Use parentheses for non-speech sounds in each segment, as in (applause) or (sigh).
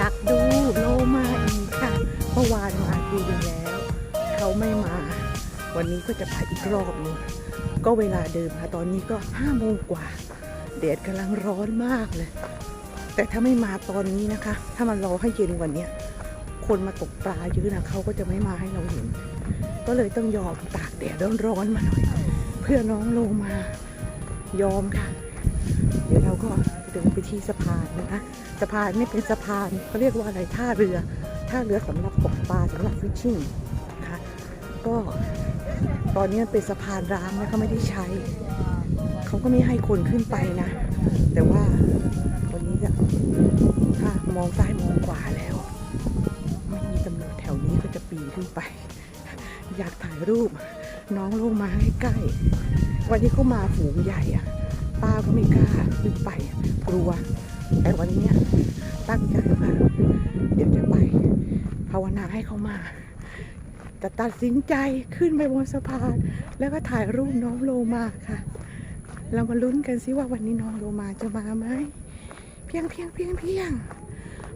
ดักดูโลมาอีกค่ะเมื่อวานมาทีนึงแล้ว เขาไม่มา วันนี้ก็จะไปอีกรอบหนึงก็เวลาเดิมค่ะตอนนี้ก็ห้าโมงกว่าแดดกำลังร้อนมากเลย แต่ถ้าไม่มาตอนนี้นะคะ ถ้ามันรอให้เย็นกว่านี้คนมาตกปลาเยอะนะเขาก็จะไม่มาให้เราเห็น ก็เลยต้องยอมตากแดดร้อนๆมาหน่อย เพื่อน้องโลมายอมค่ะ เดี๋ยวเราก็เดินไปที่สะพานนะคะ สะพานนี่เป็นสะพานเขาเรียกว่าอะไรท่าเรือ ท่าเรือสำหรับตกปลาสำหรับฟิชชิ่งนะคะก็ตอนนี้มันเป็นสะพานร้างนะเขาไม่ได้ใช้ เขาก็ไม่ให้คนขึ้นไปนะ แต่ว่าวันนี้จะถ้ามองซ้ายมองขวาแล้ว ไม่มีตำรวจแถวนี้ก็จะปีนขึ้นไป อยากถ่ายรูปน้องลงมาให้ใกล้ วันที่เขามาฝูงใหญ่อะ ป้าก็ไม่กล้าขึ้นไปกลัว แต่วันนี้ตั้งใจว่าเดี๋ยวจะไปภาวนาให้เขามาจะตัดสินใจขึ้นไปบนสะพาน แล้วก็ถ่ายรูปน้องโลมาค่ะ เรามาลุ้นกันสิว่าวันนี้น้องโลมาจะมาไหมเพียงเพียงเพียงเพียง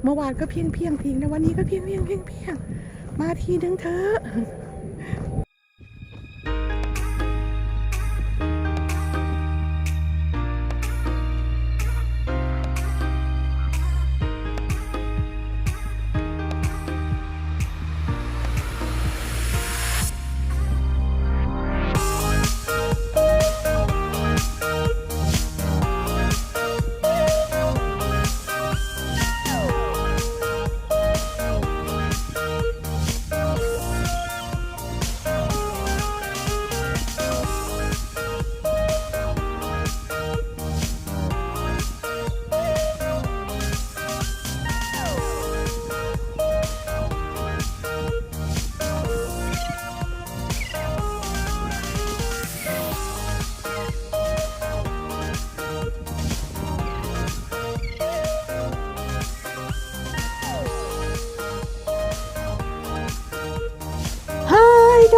เมื่อวานก็เพียงเพียงเพียงแล้ววันนี้ก็เพียงเพียงเพียงเพียงมาทีนึงเถอะ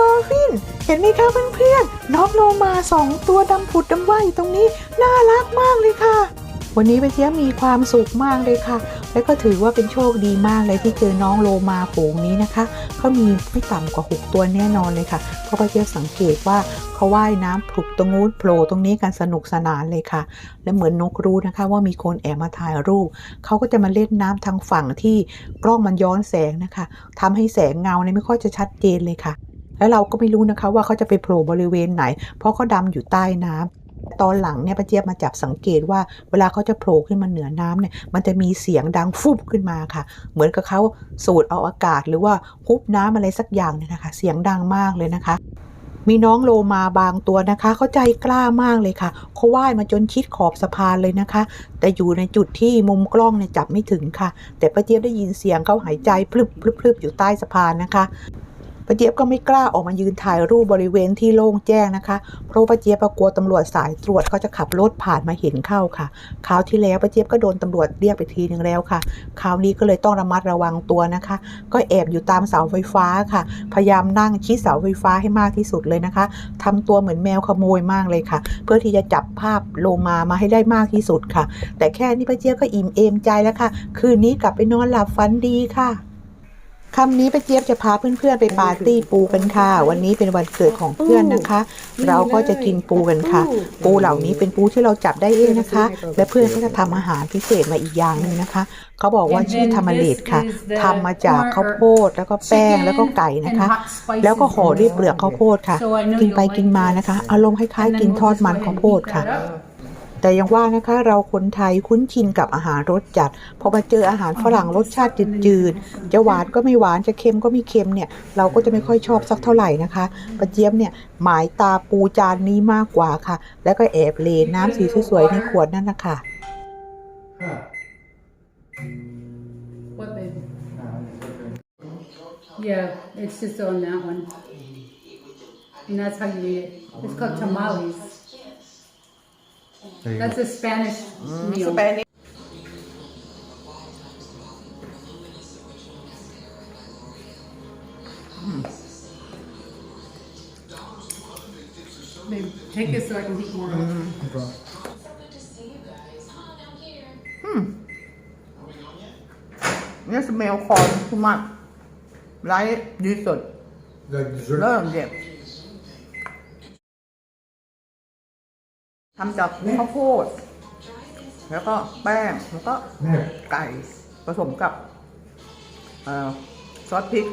ดอลฟิน เห็นไหมคะเพื่อนๆ น้องโลมาสองตัวดำผุดดำว่ายอยู่ตรงนี้ น่ารักมากเลยค่ะ วันนี้เป็นเทียมีความสุขมากเลยค่ะ และก็ถือว่าเป็นโชคดีมากเลยที่เจอน้องโลมาฝูงนี้นะคะ เขามีไม่ต่ำกว่า 6 ตัวแน่นอนเลยค่ะ เพราะป้าเจี๊ยบสังเกตว่าเขาว่ายน้ำผุดตรงนู้นโผล่ตรงนี้กันสนุกสนานเลยค่ะ และเหมือนนกรู้นะคะว่ามีคนแอบมาถ่ายรูป เขาก็จะมาเล่นน้ำทางฝั่งที่กล้องมันย้อนแสงนะคะทำให้แสงเงาเนี่ยไม่ค่อยจะชัดเจนเลยค่ะ แล้วเราก็ไม่รู้นะคะว่าเขาจะไปโผล่บริเวณไหน เพราะเขาดำอยู่ใต้น้ำตอนหลังเนี่ยป้าเจี๊ยบมาจับสังเกตว่า เวลาเขาจะโผล่ขึ้นมาเหนือน้ำเนี่ย มันจะมีเสียงดังฟุบขึ้นมาค่ะ เหมือนกับเขาสูดเอาอากาศหรือว่าฮุบน้ำอะไรสักอย่างเนี่ยนะคะ เสียงดังมากเลยนะคะมีน้องโลมาบางตัวนะคะเขาใจกล้ามากเลยค่ะเขาว่ายมาจนชิดขอบสะพานเลยนะคะ แต่อยู่ในจุดที่มุมกล้องเนี่ยจับไม่ถึงค่ะ แต่ป้าเจี๊ยบได้ยินเสียงเขาหายใจพลึบพลึบพลึบอยู่ใต้สะพานนะคะ ป้าเจี๊ยบก็ไม่กล้าออกมายืนถ่ายรูปบริเวณที่โล่งแจ้งนะคะ เพราะป้าเจี๊ยบกลัวตำรวจสายตรวจเขาจะขับรถผ่านมาเห็นเข้าค่ะ คราวที่แล้วป้าเจี๊ยบก็โดนตำรวจเรียกไปทีนึงแล้วค่ะ คราวนี้ก็เลยต้องระมัดระวังตัวนะคะ ก็แอบอยู่ตามเสาไฟฟ้าค่ะ พยายามนั่งชิดเสาไฟฟ้าให้มากที่สุดเลยนะคะทำตัวเหมือนแมวขโมยมากเลยค่ะ เพื่อที่จะจับภาพโลมามาให้ได้มากที่สุดค่ะ แต่แค่นี้ป้าเจี๊ยบก็อิ่มเอมใจแล้วค่ะ คืนนี้กลับไปนอนหลับฝันดีค่ะ คำนี้ป้าเจี๊ยบจะพาเพื่อนๆไปปาร์ตี้ปูกันค่ะ วันนี้เป็นวันเกิดของเพื่อนนะคะ เราก็จะกินปูกันค่ะ ปูเหล่านี้เป็นปูที่เราจับได้เองนะคะ และเพื่อนก็จะทำอาหารพิเศษมาอีกอย่างหนึ่งนะคะ เขาบอกว่าชื่อธรรมเลดค่ะทำมาจากข้าวโพดแล้วก็แป้งแล้วก็ไก่นะคะ แล้วก็ห่อด้วยเปลือกข้าวโพดค่ะ กินไปกินมานะคะ อารมณ์คล้ายๆกินทอดมันข้าวโพดค่ะ แต่ยังว่านะคะเราคนไทยคุ้นชินกับอาหารรสจัดพอมาเจออาหารฝรั่งรสชาติจืดๆจะหวานก็ไม่หวานจะเค็มก็ไม่เค็มเนี่ยเราก็จะไม่ค่อยชอบสักเท่าไหร่นะคะปะเจี๊ยบเนี่ยหมายตาปูจานนี้มากกว่าค่ะ แล้วก็แอบเลนน้ำสีสวยๆในขวดนั่นนะคะ What baby? Yeah, it's just on that one. And that's how you eat it. It's called tamales. That's a Spanish meal. Babe, take this so I can eat more. ม smell corn too much like dessert Like dessert. เริ่มเด็ด ทำจากข้าวโพด แล้วก็แป้ง แล้วก็ Yeah. ไก่ผสมกับเอ่อซอสพริก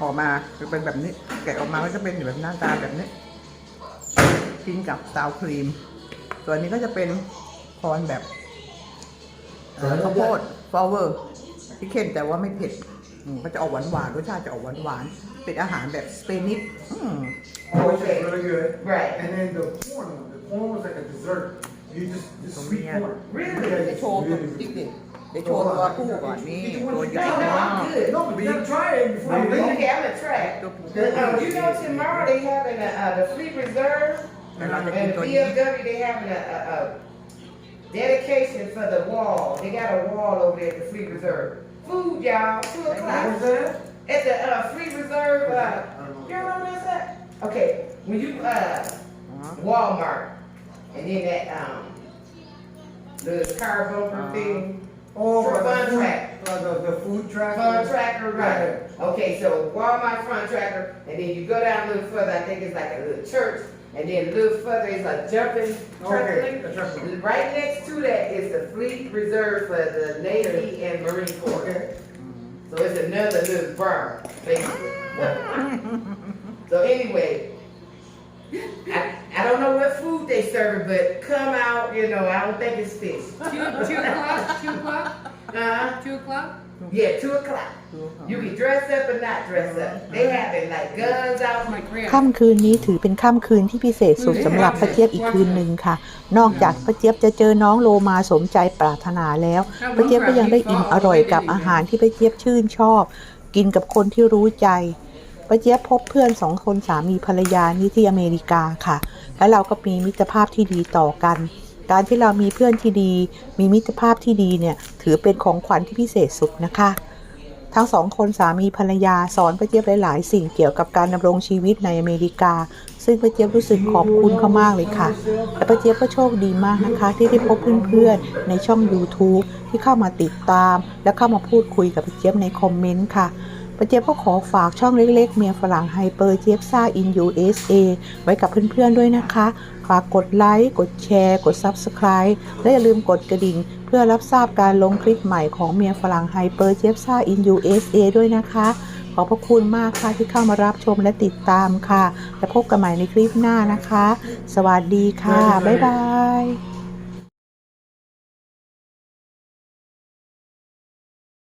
ออกมาจะเป็นแบบนี้ แกะออกมาก็จะเป็นแบบหน้าตาแบบนี้กินกับซาวครีมส่วนนี้ก็จะเป็นคอนแบบเอ่อข้าวโพดฟลาวเวอร์ที่เค็มแต่ว่าไม่เผ็ดอืมก็จะออกหวานหวานๆรสชาติจะออกหวานหวานๆเป็นอาหารแบบสเปนิชอืม Oh, it's just really good. Right. And then the corn, the corn was like a dessert. You just, just sweet Yeah. corn. Really? Yeah, เดี๋ยว it's โชว์ตัว really ติ๊ก good. ดิเดี๋ยวโชว์ตัวผู้ก่อนนี่ตัวใหญ่ No, no, มาก I'm good. No, but you gotta try it before you leave. Okay, I'm gonna try. Good. Uh, you know, tomorrow they having a, uh, the Fleet Reserve And I think and it's the going- VFW, they having a, a, a dedication for the wall. They got a wall over there at the Fleet Reserve. Food, y'all, two What was o'clock. that? At the, uh, Fleet Reserve, uh, I don't you know. know where's that? Okay, when you, uh, อ๋อ Walmart, and then that, um, the car bumper Uh-huh. thing, Oh, For the fun food- track. uh, the, the food track. Fun tracker, right. Okay, so Walmart fun tracker, and then you go down a little further, I think it's like a little church, and then a little further is a jumping Okay, trampoline. Right next to that is the Fleet Reserve for the Navy and Marine Corps. Okay. So it's another little bar, basically. (laughs) So anyway, I, I don't know what food they serve, but come out, you know, I don't think it's fish. Two, two o'clock, two o'clock, Uh, two o'clock? yeah, two o'clock. You can dress up or not dress up. They having like guns out. My grand. ค่ำคืนนี้ถือเป็นค่ำคืนที่พิเศษสุดสำหรับป้าเจี๊ยบอีกคืนหนึ่งค่ะ นอกจากป้าเจี๊ยบจะเจอน้องโลมาสมใจปรารถนาแล้วป้าเจี๊ยบก็ยังได้อิ่มอร่อยกับอาหารที่ป้าเจี๊ยบชื่นชอบ กินกับคนที่รู้ใจป้าเจี๊ยบพบเพื่อนสองคนสามีภรรยานี่ที่อเมริกาค่ะ และเราก็มีมิตรภาพที่ดีต่อกัน การที่เรามีเพื่อนที่ดี มีมิตรภาพที่ดีเนี่ยถือเป็นของขวัญที่พิเศษสุดนะคะ ทั้งสองคนสามีภรรยาสอนปเจี๊ยบหลายๆ สิ่งเกี่ยวกับการดำรงชีวิตในอเมริกา ซึ่งปเจี๊ยบรู้สึกขอบคุณเขามากเลยค่ะ และป้าเจี๊ยบก็โชคดีมากนะคะ ที่ได้พบเพื่อนๆในช่อง YouTube ที่เข้ามาติดตาม และเข้ามาพูดคุยกับปเจี๊ยบในคอมเมนต์ค่ะ ป้าเจี๊ยบก็ขอฝากช่องเล็กๆ เมียฝรั่งไฮเปอร์เจี๊ยบซ่าอิน USA ไว้กับเพื่อนๆด้วยนะคะ ฝากกดไลค์ กดแชร์ กด Subscribe และอย่าลืมกดกระดิ่ง เพื่อรับทราบการลงคลิปใหม่ของเมียฝรั่งไฮเปอร์เจฟซ่าอิน USA ด้วยนะคะ ขอบพระคุณมากค่ะที่เข้ามารับชมและติดตามค่ะ และพบกันใหม่ในคลิปหน้านะคะ สวัสดีค่ะ บ๊ายบาย